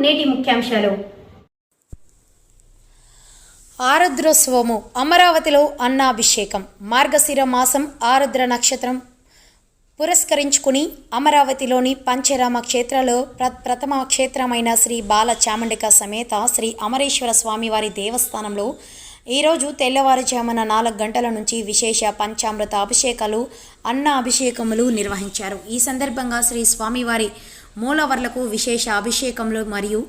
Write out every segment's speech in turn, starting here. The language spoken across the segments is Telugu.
నేటి ముఖ్యాంశాలు. ఆరుద్రోత్సవము అమరావతిలో అన్నాభిషేకం మార్గశిర మాసం ఆరుద్ర నక్షత్రం పురస్కరించుకుని అమరావతిలోని పంచరామ క్షేత్రలో ప్ర ప్రథమ క్షేత్రమైన శ్రీ బాల చాముండిక సమేత శ్రీ అమరేశ్వర స్వామివారి దేవస్థానంలో ఈరోజు తెల్లవారుజామున నాలుగు గంటల నుంచి విశేష పంచామృత అభిషేకాలు అన్న అభిషేకములు నిర్వహించారు. ఈ సందర్భంగా శ్రీ స్వామివారి మూలవర్లకు విశేష అభిషేకములు మరియు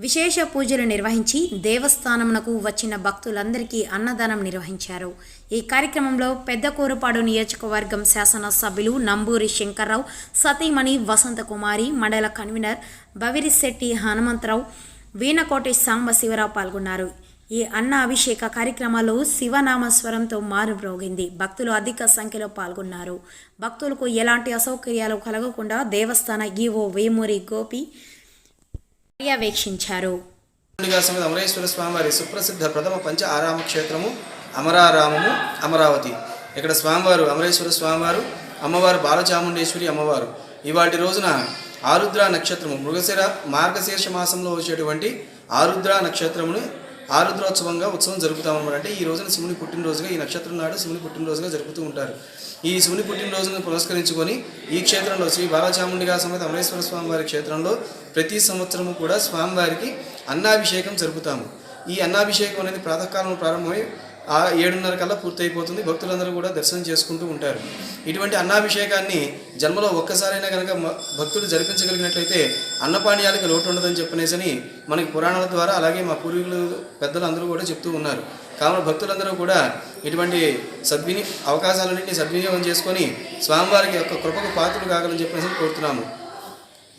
విశేష పూజలు నిర్వహించి దేవస్థానమునకు వచ్చిన భక్తులందరికీ అన్నదానం నిర్వహించారు. ఈ కార్యక్రమంలో పెద్ద కోరుపాడు నియోజకవర్గం శాసనసభ్యులు నంబూరి శంకర్రావు సతీమణి వసంతకుమారి మండల కన్వీనర్ బవిరిశెట్టి హనుమంతరావు వీణకోటి సాంబశివరావు పాల్గొన్నారు. ఈ అన్న అభిషేక కార్యక్రమాల్లో శివనామస్వరంతో మారుమ్రోగింది భక్తులు అధిక సంఖ్యలో పాల్గొన్నారు. భక్తులకు ఎలాంటి అసౌకర్యాలు కలగకుండా దేవస్థాన ఈవో వేమూరి గోపి పర్యవేక్షించారు. అమరేశ్వర స్వామివారి సుప్రసిద్ధ ప్రథమ పంచ ఆరామ క్షేత్రము అమరారామము అమరావతి. ఇక్కడ స్వామివారు అమరేశ్వర స్వామివారు అమ్మవారు బాలచాముండేశ్వరి అమ్మవారు. ఇవాటి రోజున ఆరుద్ర నక్షత్రము మృగశిర మార్గశీర్ష మాసంలో వచ్చేటువంటి ఆరుద్ర నక్షత్రమును ఆరుద్రోత్సవంగా ఉత్సవం జరుపుతామన్నమాట అంటే ఈ రోజున శివుని పుట్టినరోజుగా ఈ నక్షత్రం నాడు శివుని పుట్టినరోజుగా జరుపుతూ ఉంటారు. ఈ శివుని పుట్టినరోజును పురస్కరించుకొని ఈ క్షేత్రంలో శ్రీ బాలచాముండిగా సమేత అమరేశ్వర స్వామి వారి క్షేత్రంలో ప్రతి సంవత్సరము కూడా స్వామివారికి అన్నాభిషేకం జరుపుతాము. ఈ అన్నాభిషేకం అనేది ప్రాతకాలం ప్రారంభమై ఆ ఏడున్నర కల్లా పూర్తయిపోతుంది. భక్తులందరూ కూడా దర్శనం చేసుకుంటూ ఉంటారు. ఇటువంటి అన్నాభిషేకాన్ని జన్మలో ఒక్కసారైనా కనుక భక్తులు జరిపించగలిగినట్లయితే అన్నపానీయాలకు లోటు ఉండదని చెప్పనేసని మనకి పురాణాల ద్వారా అలాగే మా పూర్వీకులు పెద్దలు అందరూ కూడా చెప్తూ ఉన్నారు. కావున భక్తులందరూ కూడా ఇటువంటి సద్విని అవకాశాలన్నింటినీ సద్వినియోగం చేసుకొని స్వామివారికి యొక్క కృపకు పాత్రలు కాగలని చెప్పేసి కోరుతున్నాము.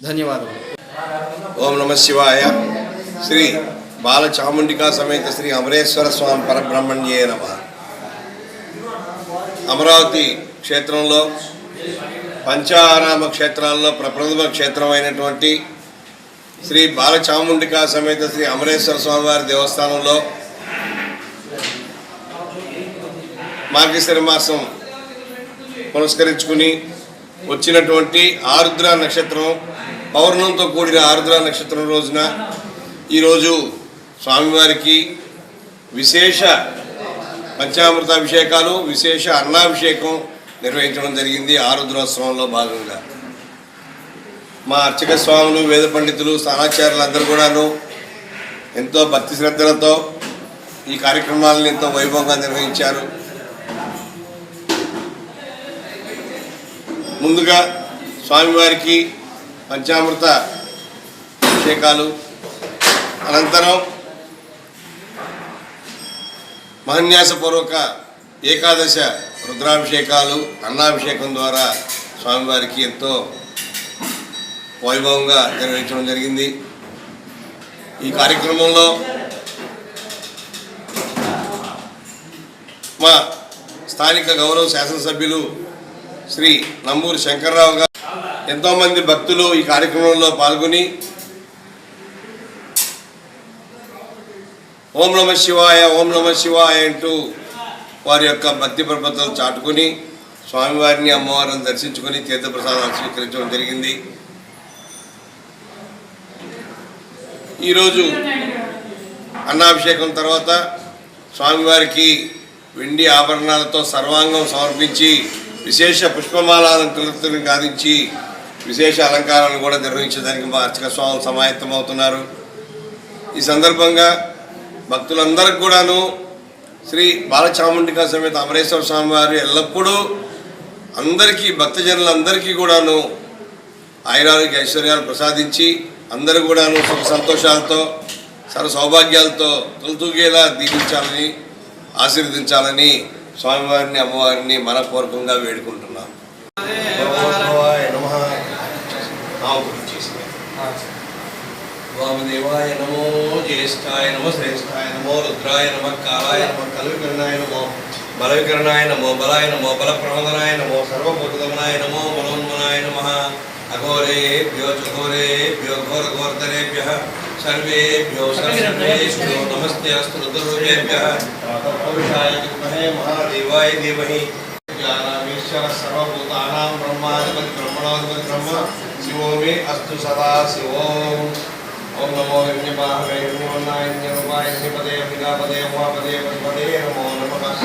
ధన్యవాదాలు ఓం నమ శివాయ. శ్రీ బాల చాముండికా సమేత శ్రీ అమరేశ్వర స్వామి పరబ్రహ్మణ్యే నమ. అమరావతి క్షేత్రంలో పంచారామ క్షేత్రాల్లో ప్రప్రథమ క్షేత్రమైనటువంటి శ్రీ బాలచాముండికా సమేత శ్రీ అమరేశ్వర స్వామివారి దేవస్థానంలో మార్గశిర మాసం పురస్కరించుకుని వచ్చినటువంటి ఆరుద్ర నక్షత్రం పౌర్ణంతో కూడిన ఆరుద్ర నక్షత్రం రోజున ఈరోజు స్వామివారికి విశేష పంచామృతాభిషేకాలు విశేష అన్నాభిషేకం నిర్వహించడం జరిగింది ఆరుద్రోత్సవంలో భాగంగా. మా అర్చక స్వాములు వేద పండితులు స్థానాచార్యులు అందరూ కూడాను ఎంతో భక్తి శ్రద్ధలతో ఈ కార్యక్రమాలను ఎంతో వైభవంగా నిర్వహించారు. ముందుగా స్వామివారికి పంచామృత అభిషేకాలు అనంతరం మహన్యాసపూర్వక ఏకాదశ రుద్రాభిషేకాలు అన్నాభిషేకం ద్వారా స్వామివారికి ఎంతో వైభవంగా నిర్వహించడం జరిగింది. ఈ కార్యక్రమంలో మా స్థానిక గౌరవ శాసనసభ్యులు శ్రీ నంబూరి శంకర్రావు గారు ఎంతోమంది భక్తులు ఈ కార్యక్రమంలో పాల్గొని ఓం నమ శివాయ ఓం నమ శివాయ అంటూ వారి యొక్క భక్తి ప్రపంచం చాటుకుని స్వామివారిని అమ్మవారిని దర్శించుకొని తీర్థప్రసాదాలు స్వీకరించడం జరిగింది. ఈరోజు అన్నాభిషేకం తర్వాత స్వామివారికి వెండి ఆభరణాలతో సర్వాంగం సమర్పించి విశేష పుష్పమాలను గాదించి విశేష అలంకారాలను కూడా నిర్వహించడానికి మా అర్చక స్వాములు సమాయత్తమవుతున్నారు. ఈ సందర్భంగా భక్తులందరికి కూడాను శ్రీ బాలచాముండిక సమేత అమరేశ్వర స్వామి వారు ఎల్లప్పుడూ అందరికీ భక్తజనులందరికీ కూడాను ఆయురానికి ఐశ్వర్యాలు ప్రసాదించి అందరూ కూడాను సుఖ సంతోషాలతో సర్వ సౌభాగ్యాలతో తొలతూగేలా దీవించాలని ఆశీర్వదించాలని స్వామివారిని అమ్మవారిని మనపూర్వకంగా వేడుకుంటున్నాం. వామదేవాయ నమో జ్యేష్ఠాయ నమో శ్రేష్ఠాయ నమో రుద్రాయ నమ కాలాయ నమ కలవికరణాయ నమో బలవికరణాయ నమో బలాయ నమో బలప్రమదనాయ నమో సర్వభూతగమనాయ నమో మనోన్మనాయ నమ అఘోరేభ్యో చఘోరేభ్యో ఘోరఘోరతరేభ్య సర్వేభ్యో సర్వేభ్యో నమస్తే అస్తు రుద్రరూపేభ్య పురుషాయ విద్మహే మహాదేవాయ ధీమహి జ్ఞానామీశ్వర సర్వభూతానాం బ్రహ్మాధిపతి బ్రహ్మణాధిపతి బ్రహ్మ శివో మే అస్తు సదా శివోం ఓం నమో యజ్ఞపాహవే యజ్ఞవర్ణాయ యజ్ఞరూపాయ యజ్ఞపదే అంబికాపదే ఉమాపదే పదే నమో నమః.